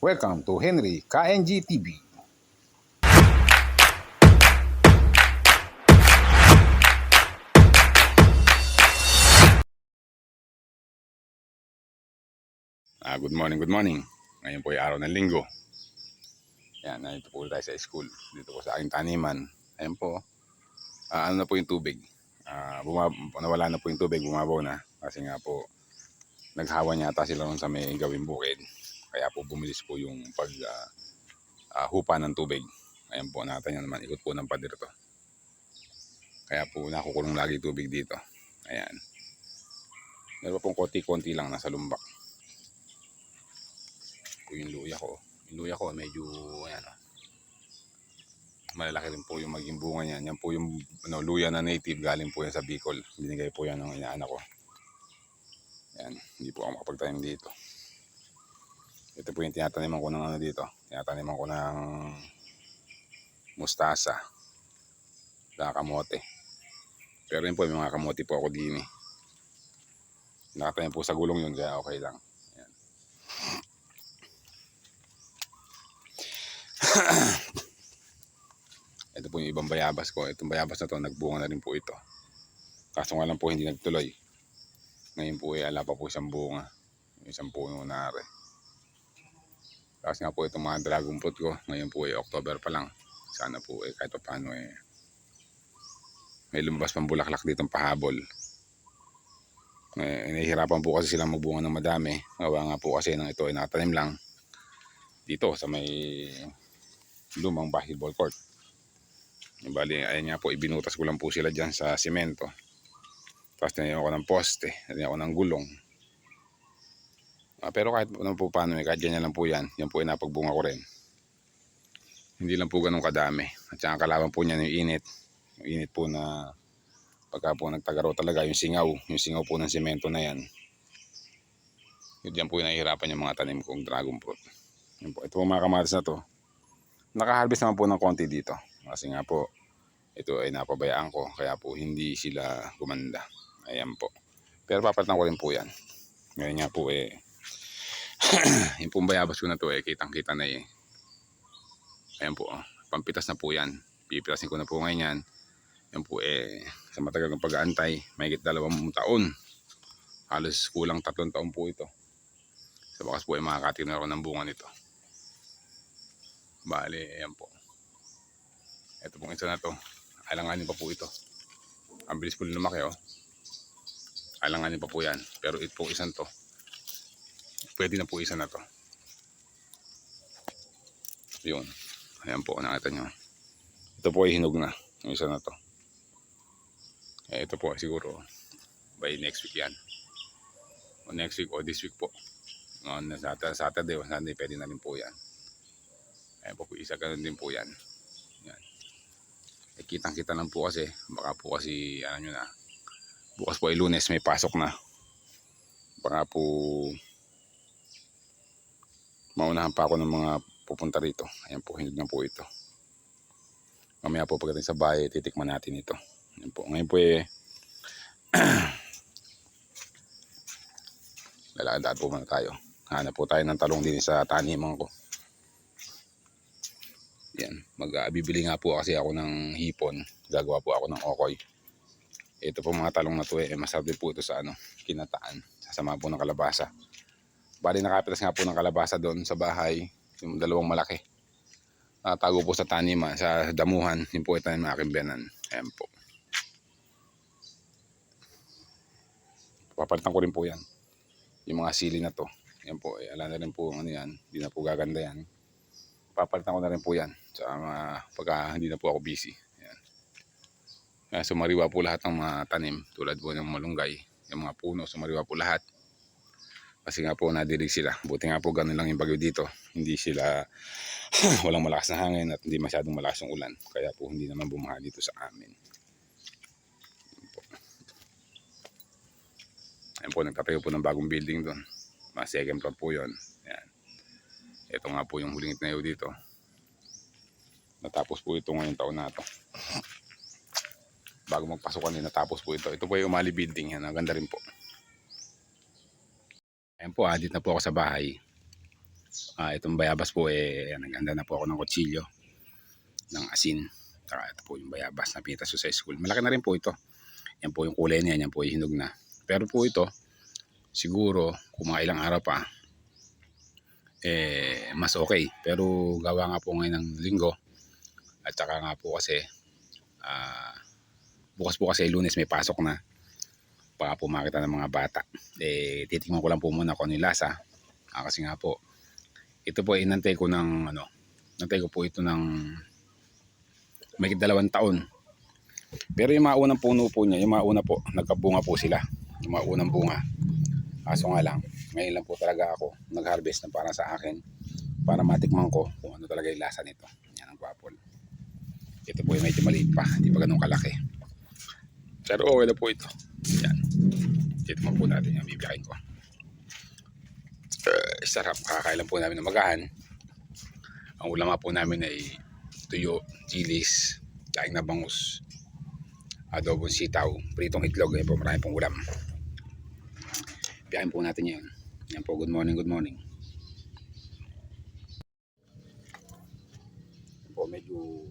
Welcome to Henry KNG TV. Ah, good morning, good morning. Ngayon po ay araw ng linggo. Yan, nandito po tayo sa school. Dito po sa aking taniman. Ayan po. Ah, ano na po yung tubig? Ah, bumab- nawala na po yung tubig, bumabaw na. Kasi nga po, naghawa niya ata sila ron sa may gawing bukid. Kaya po bumilis po yung pag ah, ah, hupa ng tubig. Ayan po, natin yan naman. Ikot po ng pader to. Kaya po nakukulong lagi tubig dito. Ayan. Meron pong konti-konti lang nasa lumbak. Po yung luya ko. Yung luya ko medyo ayan oh. Malalaki rin po yung maging bunga niyan. Yan po yung ano, luya na native galing po yan sa Bicol. Binigay po yan ng inaanak ko. Ayan, hindi po ako makapagtanim dito. Ito po yung tinataniman ko ng ano dito. Tinataniman ko ng mustasa. Saka kamote. Pero yun po, may mga kamote po ako din eh. Nakatanim po sa gulong yun, kaya okay lang. Ayan. ito po yung ibang bayabas ko. Itong bayabas na to, nagbunga na rin po ito. Kaso nga lang po, hindi nagtuloy. Ngayon po, eh, ala pa po isang bunga. Isang puno na are. Tapos nga po itong mga dragon fruit ko, ngayon po ay October pa lang. Sana po eh kahit pa paano eh may lumabas pang bulaklak dito pahabol. Eh, nahihirapan po kasi silang magbunga ng madami. Gawa nga po kasi nang ito ay nakatanim lang dito sa may lumang basketball court. Yung Bali, ayan nga po, ibinutas ko lang po sila dyan sa simento. Tapos tinayo ko ng poste, tinayo ko ng gulong. Ah, pero kahit ano po paano, eh, kahit ganyan lang po yan, yan po ay napagbunga ko rin. Hindi lang po ganun kadami. At saka kalaban po niya yung init. Yung init po na pagka po nagtagaro talaga yung singaw. Yung singaw po ng semento na yan. Yun dyan po yung nahihirapan yung mga tanim kong dragon fruit. Yun po. Ito po mga kamatis na to. Nakaharvest naman po ng konti dito. Kasi nga po, ito ay napabayaan ko. Kaya po hindi sila gumanda. Ayan po. Pero papalitan ko rin po yan. Ngayon nga po eh, yung pong ko na to eh, kitang kita na eh. Ayan po, oh. pampitas na po yan. Pipitasin ko na po ngayon yan. Yan po eh, sa matagal ng pag-aantay, may dalawang taon. Halos kulang tatlong taon po ito. Sa bakas po ay makakatin na ako ng bunga nito. Bale, ayan po. Ito pong isa na to. Alanganin pa po ito. Ang bilis po lumaki oh. Alanganin pa po yan. Pero ito po isang to. Pwede na po isa na to. Yun. Ayan po, nakita nyo. Ito po ay hinog na. Yung isa na to. Eh, ito po siguro by next week yan. O next week o this week po. O, na Saturday, Saturday o Sunday pwede na rin po yan. Ayan po po isa ganun din po yan. Yan. Eh, kitang kita lang po kasi. Baka po kasi ano nyo na. Bukas po ay lunes may pasok na. Baka po maunahan pa ako ng mga pupunta rito. Ayan po, hinog na po ito. Mamaya po pagdating sa bahay, titikman natin ito. Ayan po. Ngayon po eh, lalakad po muna tayo. Hanap po tayo ng talong din sa taniman ko. Yan. Magbibili nga po kasi ako ng hipon. Gagawa po ako ng okoy. Ito po mga talong na to eh, masarap po ito sa ano, kinataan. Sasama po ng kalabasa. Bali nakapitas nga po ng kalabasa doon sa bahay. Yung dalawang malaki. Natago po sa taniman, sa damuhan. Yung po itanim ng aking benan. Ayan po. Papalitan ko rin po yan. Yung mga sili na to. Yan po. Eh, alam na rin po ano yan. Hindi na po gaganda yan. Papalitan ko na rin po yan. Sa mga pagka hindi na po ako busy. Ayan. Kaya sumariwa po lahat ng mga tanim. Tulad po ng malunggay. Yung mga puno, sumariwa po lahat. Kasi nga po nadilig sila. Buti nga po ganun lang yung bagyo dito. Hindi sila walang malakas na hangin at hindi masyadong malakas yung ulan. Kaya po hindi naman bumaha dito sa amin. Ayan po. Nagtatayo po ng bagong building doon. Mga second floor po yun. Ayan. Ito nga po yung huling itinayo dito. Natapos po ito ngayong taon na to. Bago magpasok kanina, natapos po ito. Ito po yung Umali building. Yan, ang ganda rin po. Ayan po, adit na po ako sa bahay. Ah, itong bayabas po eh, naganda na po ako ng kutsilyo ng asin. Saka ito po yung bayabas na pinitas sa school. Malaki na rin po ito. Yan po yung kulay niya, yan po yung hinog na. Pero po ito, siguro kung mga ilang araw pa, eh, mas okay. Pero gawa nga po ngayon ng linggo, at saka nga po kasi, ah, bukas po kasi lunes may pasok na, baka po makita ng mga bata. Eh, titingnan ko lang po muna kung ano yung lasa. Ah, kasi nga po, ito po inantay ko ng ano, nantay ko po ito ng may dalawang taon. Pero yung mga unang puno po niya, yung mga una po, nagkabunga po sila. Yung mga unang bunga. Kaso nga lang, ngayon lang po talaga ako nag-harvest na para sa akin para matikman ko kung ano talaga yung lasa nito. Yan ang guwapol. Ito po yung medyo maliit pa, hindi pa ganun kalaki. Pero okay na po ito. Yan. Dito mo po natin yung bibiyakain ko. Uh, sarap, kakailan po namin ng magahan. Ang ulam nga po namin ay tuyo, chilis, daing na bangus, adobong sitaw, pritong itlog, ayun po marami pong ulam. Biyahin po natin yan. Yan po, good morning, good morning. Po, medyo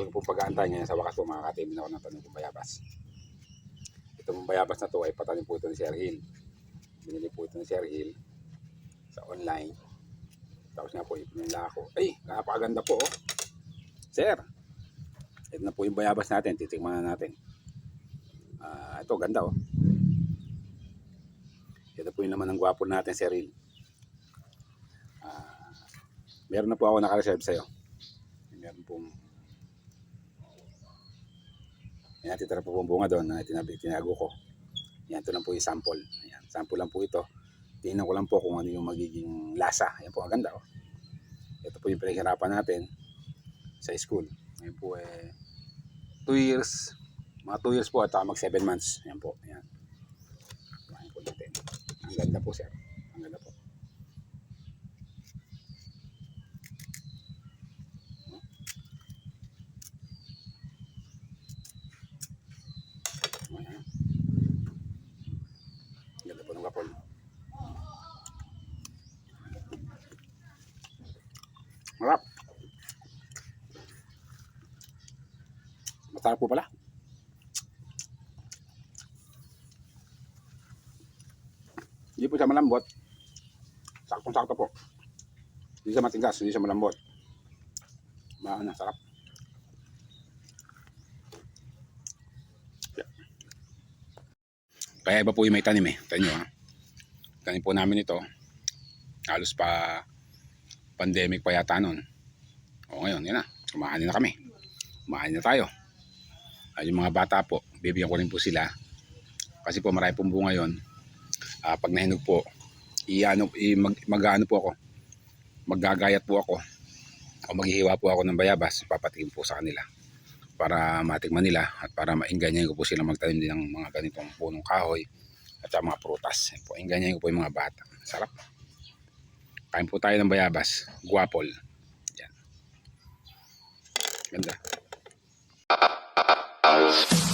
Tagal ko po pag-aantay ngayon sa wakas po makakatimin ako ng tanim bayabas. Ito mong bayabas na to ay patanim po ito ni Sir Hill. Binili po ito ni Sir Hill sa online. Tapos nga po ipinila ako. Ay, napakaganda po oh. Sir, ito na po yung bayabas natin. Titikman na natin. Ah, ito, ganda oh. Ito po yung naman ng gwapo natin, Sir Hill. Ah, meron na po ako nakareserve sa'yo. Meron pong Yan, titira po bunga doon na tinabi, tinago ko. Yan, ito lang po yung sample. Ayan, sample lang po ito. Tingnan ko lang po kung ano yung magiging lasa. Ayan po, ang ganda oh. Ito po yung pinaghirapan natin sa school. Ngayon po eh, 2 years, mga 2 years po at mag 7 months. Ayan po, ayan. Ayan po natin. Ang ganda po sir. Ang ganda po. Ayan. Ang Ganda po ng kapol. Marap. Masarap po pala. Hindi po siya malambot. Saktong-sakto po. Hindi siya matigas, hindi siya malambot. Maana, sarap. Kaya iba po yung may tanim eh. Tayo nyo ha. Tanim po namin ito. Halos pa pandemic pa yata noon. O ngayon, yan na. Kumain na kami. Kumain na tayo. Ay, yung mga bata po, bibigyan ko rin po sila. Kasi po marami pong bunga yun. Ah, pag nahinog po, iano, i, mag, mag-ano po ako. Maggagayat po ako. O maghihiwa po ako ng bayabas. Papatikin po sa kanila. Para matikman nila at para mainganyan ko po sila magtanim din ng mga ganitong punong kahoy at mga prutas. Po, inganyan ko po yung mga bata. Sarap. Kain po tayo ng bayabas. Guwapol. Yan. Ganda. Tales.